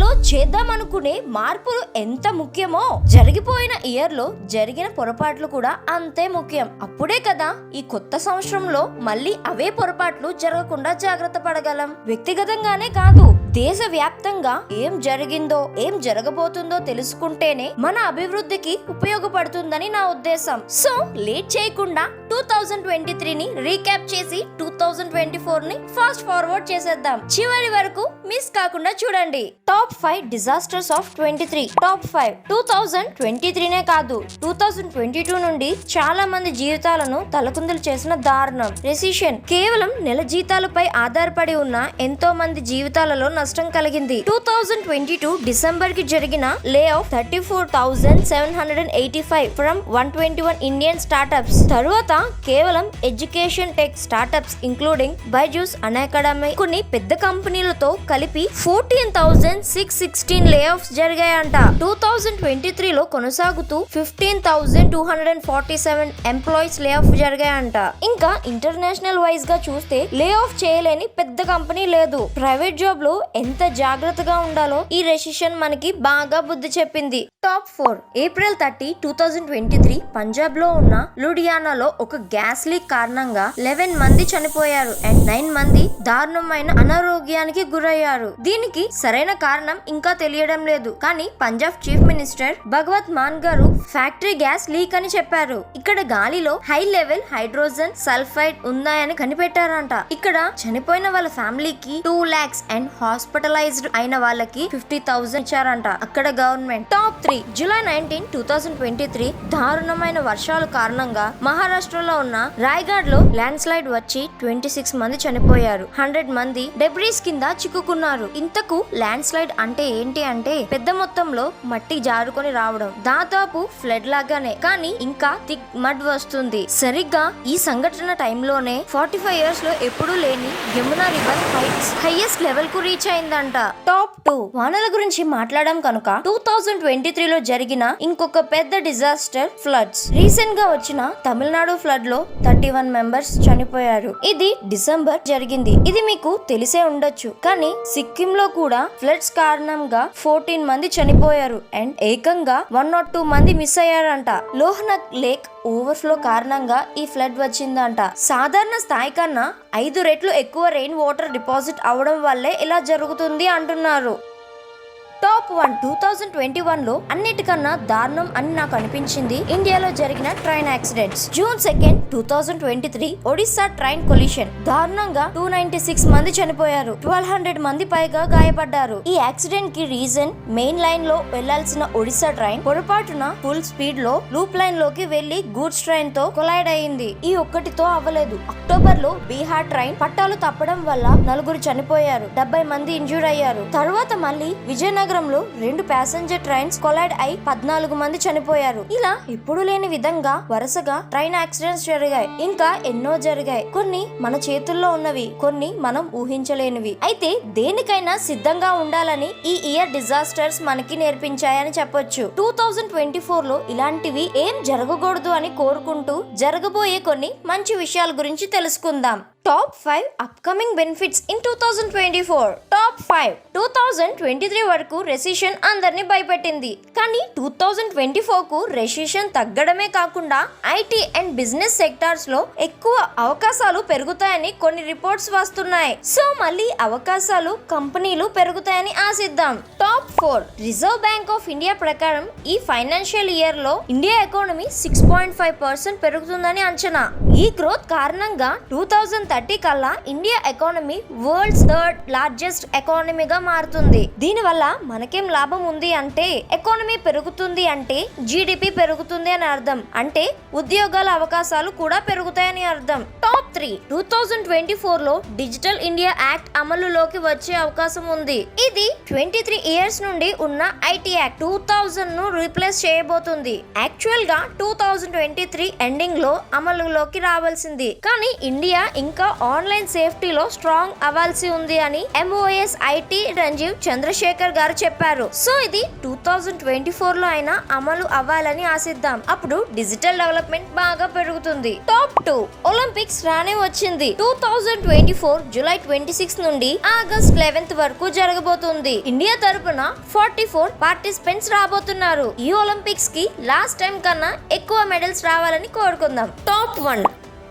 లో చేద్దాం అనుకునే మార్పులు ఎంత ముఖ్యమో జరిగిపోయిన ఇయర్లో జరిగిన పొరపాట్లు కూడా అంతే ముఖ్యం. అప్పుడే కదా ఈ కొత్త సంవత్సరంలో మళ్ళీ అవే పొరపాట్లు జరగకుండా జాగ్రత్త పడగలం. వ్యక్తిగతంగానే కాదు దేశవ్యాప్తంగా ఏం జరిగిందో ఏం జరగబోతుందో తెలుసుకుంటేనే మన అభివృద్ధికి ఉపయోగపడుతుందని నా ఉద్దేశం. సో లేట్ చేయకుండా టూ థౌజండ్ ట్వంటీ త్రీని రీక్యాప్ చేసి టూ థౌజండ్ ట్వంటీ ఫోర్ని ఫాస్ట్ ఫార్వర్డ్ చేసేద్దాం. చివరి వరకు మిస్ కాకుండా చూడండి. Top five disasters of twenty three. Top five two thousand twenty త్రీనే కాదు టూ థౌజండ్ ట్వంటీ టూ నుండి చాలా మంది జీవితాలను తలకుందులు చేసిన దారుణం. రెసిషన్ కేవలం నెల జీతాలపై ఆధారపడి ఉన్న ఎంతో మంది జీవితాలలో నష్టం కలిగింది. టూ థౌజండ్ ట్వంటీ టూ డిసెంబర్కి జరిగిన lay off thirty four thousand seven hundred and eighty five from one twenty one Indian startups తరువాత కేవలం education tech startups including Byju's Unacademy కొన్ని పెద్ద కంపెనీలతో కలిపి fourteen thousand six sixteen lay offs జరిగాయంట. Two thousand twenty త్రీలో కొనసాగుతూ fifteen thousand two hundred and forty seven employees lay off జరిగాయంట. ఇంకా international వైజ్గా చూస్తే లే ఆఫ్ చేయలేని పెద్ద కంపెనీ లేదు. ప్రైవేట్ జాబ్లో ఎంత జాగ్రత్తగా ఉండాలో ఈ రెసిషన్ మనకి బాగా బుద్ధి చెప్పింది. Top four April thirty two thousand twenty three పంజాబ్లో ఉన్న లూడియానాలో ఒక గ్యాస్ లీక్ కారణంగా లెవెన్ మంది చనిపోయారు అండ్ నైన్ మంది దారుణమైన అనారోగ్యానికి గురయ్యారు. దీనికి సరైన కారణం ఇంకా తెలియడం లేదు. కానీ పంజాబ్ చీఫ్ మినిస్టర్ భగవత్ మాన్ గారు ఫ్యాక్టరీ గ్యాస్ లీక్ అని చెప్పారు. ఇక్కడ గాలిలో హై లెవెల్ హైడ్రోజన్ సల్ఫైడ్ ఉన్నాయని కనిపెట్టారంట. ఇక్కడ చనిపోయిన వాళ్ళ ఫ్యామిలీకి టూ లాక్స్ అండ్ హాస్ హాస్పిటలైజ్డ్ అయిన వాళ్ళకి ఫిఫ్టీ థౌసండ్ ఇచ్చారంట. అక్కడ government top three July nineteen two thousand twenty three దారుణమైన వర్షాల కారణంగా మహారాష్ట్రలో ఉన్న రాయ్గఢ్లో ల్యాండ్ స్లైడ్ వచ్చి ట్వంటీ సిక్స్ మంది చనిపోయారు. హండ్రెడ్ మంది డెబ్రీస్ కింద చిక్కుకున్నారు. ఇంతకు ల్యాండ్ స్లైడ్ అంటే ఏంటి అంటే పెద్ద మొత్తంలో మట్టి జారుకొని రావడం. దాదాపు ఫ్లడ్ లాగానే కానీ ఇంకా థిక్ మడ్ వస్తుంది. సరిగ్గా ఈ సంఘటన టైంలోనే ఫార్టీ ఫైవ్ ఇయర్స్లో ఎప్పుడూ లేని యమునా రివర్ హైట్స్ హైయెస్ట్ లెవెల్కు రీచ్ అయిందంట. టాప్ టూ వానల గురించి మాట్లాడడం కనుక టూ థౌజండ్ ట్వంటీ త్రీలో జరిగిన ఇంకొక పెద్ద డిజాస్టర్ ఫ్లడ్స్ రీసెంట్గా వచ్చిన తమిళనాడు ఫ్లడ్లో థర్టీ వన్ మెంబర్స్ చనిపోయారు. ఇది డిసెంబర్ జరిగింది. ఇది మీకు తెలిసే ఉండొచ్చు. కానీ సిక్కిం లో కూడా ఫ్లడ్స్ కారణంగా ఫోర్టీన్ మంది చనిపోయారు. అండ్ ఏకంగా వన్ నాట్ టూ మంది మిస్ అయ్యారంట. లోహ్నక్ లేక్ ఓవర్ఫ్లో కారణంగా ఈ ఫ్లడ్ వచ్చిందంట. సాధారణ స్థాయి కన్నా ఐదు రెట్లు ఎక్కువ రెయిన్ వాటర్ డిపాజిట్ అవడం వల్లే ఇలా జరుగుతుంది అంటున్నారు. Top one two thousand twenty వన్లో అన్నిటికన్నా దారుణం అని నాకు అనిపించింది ఇండియాలో జరిగిన train accidents. June second two thousand twenty three Odisha train collision. దారుణంగా టూ నైన్టీ సిక్స్ మంది చనిపోయారు. ట్వెల్వ్ హండ్రెడ్ మంది పైగా గాయపడ్డారు. ఈ యాక్సిడెంట్కి రీజన్ మెయిన్ లైన్లో వెళ్ళాల్సిన ఒడిశా ట్రైన్ పొరపాటున ఫుల్ స్పీడ్లో లూప్ లైన్లోకి వెళ్ళి గూడ్స్ ట్రైన్తో కొలైడ్ అయింది ఈ ఒక్కటితో అవ్వలేదు. అక్టోబర్లో బీహార్ ట్రైన్ పట్టాలు తప్పడం వల్ల నలుగురు చనిపోయారు. డెబ్బై మంది ఇంజూర్ అయ్యారు. తర్వాత మళ్ళీ విజయనగరంలో రెండు ప్యాసింజర్ ట్రైన్స్ కొలైడ్ అయి పద్నాలుగు మంది చనిపోయారు. ఇలా ఎప్పుడు లేని విధంగా వరుసగా ట్రైన్ యాక్సిడెంట్స్ జరిగాయి. ఇంకా ఎన్నో జరిగాయి. కొన్ని మన చేతుల్లో ఉన్నవి కొన్ని మనం ఊహించలేనివి. అయితే దేనికైనా సిద్ధంగా ఉండాలని ఈ ఇయర్ డిజాస్టర్స్ మనకి నేర్పించాయని చెప్పొచ్చు. టూ థౌజండ్ ట్వంటీ ఫోర్లో ఇలాంటివి ఏం జరగకూడదు అని కోరుకుంటూ జరగబోయే కొన్ని మంచి విషయాల గురించి తెలుసుకుందాం. Top five upcoming benefits in two thousand twenty four top five two thousand twenty three వరకు రెసిషన్ అందరినీ భయపెట్టింది. కానీ టూ థౌజండ్ ట్వంటీ ఫోర్కు రెసిషన్ తగ్గడమే కాకుండా ఐటీ అండ్ బిజినెస్ సెక్టార్స్లో ఎక్కువ అవకాశాలు పెరుగుతాయని కొన్ని రిపోర్ట్స్ వస్తున్నాయి. సో మళ్ళీ అవకాశాలు కంపెనీలు పెరుగుతాయని ఆశిద్దాం. Top four reserve bank of India ప్రకారం ఈ ఫైనాన్షియల్ ఇయర్లో India economy six point five percent పెరుగుతుందని అంచనా. ఈ గ్రోత్ కారణంగా టూ థౌజండ్ థర్టీ కల్లా India economy world's third largest ఎకానమీగా మారుతుంది. దీనివల్ల మనకేం లాభం ఉంది అంటే ఎకానమీ పెరుగుతుంది అంటే జీడిపి పెరుగుతుంది అని అర్థం. అంటే ఉద్యోగాల అవకాశాలు కూడా పెరుగుతాయని అర్థం. Top three two thousand twenty ఫోర్లో డిజిటల్ ఇండియా యాక్ట్ అమలులోకి వచ్చే అవకాశం ఉంది. ఇది ట్వంటీ త్రీ ఇయర్స్ నుండి ఉన్న ఐటీ యాక్ట్ టూ థౌజండ్ను రీప్లేస్ చేయబోతుంది. యాక్చువల్గా టూ థౌజండ్ ట్వంటీ త్రీ ఎండింగ్లో అమలులోకి రావాల్సింది. కానీ ఇండియా ఇంకా ఆన్లైన్ సేఫ్టీలో స్ట్రాంగ్ అవ్వాల్సి ఉంది అని ఎంఓఎస్ ఐటీ రంజీవ్ చంద్రశేఖర్ గారు చెప్పారు. సో ఇది టూ థౌజండ్ ట్వంటీ ఫోర్లో అయినా అమలు అవ్వాలని ఆశిద్దాం. అప్పుడు డిజిటల్ డెవలప్మెంట్ బాగా పెరుగుతుంది. టాప్ టూ ఒలింపిక్స్ రానే వచ్చింది. Two thousand twenty four July twenty six నుండి ఆగస్ట్ లెవెన్త్ వరకు జరగబోతుంది. ఇండియా తరపున తరపున ఫార్టీ ఫోర్ పార్టిసిపెంట్స్ రాబోతున్నారు. ఈ ఒలింపిక్స్కి లాస్ట్ టైం కన్నా ఎక్కువ మెడల్స్ రావాలని కోరుకుందాం. Top one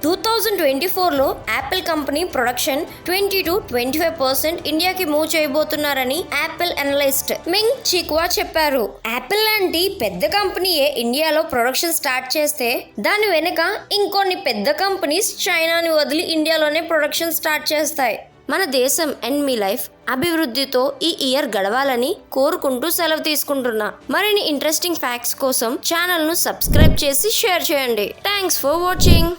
two thousand twenty ఫోర్లో Apple company production twenty to twenty five percent ఇండియాకి move చేయబోతున్నారని Apple analyst Ming Chi Kuo చెప్పారు. యాపిల్ లాంటి పెద్ద కంపెనీయే ఇండియాలో ప్రొడక్షన్ స్టార్ట్ చేస్తే దాని వెనుక ఇంకొన్ని పెద్ద కంపెనీస్ చైనాని వదిలి ఇండియాలోనే ప్రొడక్షన్ స్టార్ట్ చేస్తాయి. మన దేశం అండ్ మీ లైఫ్ అభివృద్ధితో ఈ ఇయర్ గడవాలని కోరుకుంటూ సెలవు తీసుకుంటున్నా. మరిన్ని ఇంట్రెస్టింగ్ ఫ్యాక్ట్స్ కోసం ఛానల్ను సబ్స్క్రైబ్ చేసి షేర్ చేయండి. Thanks for watching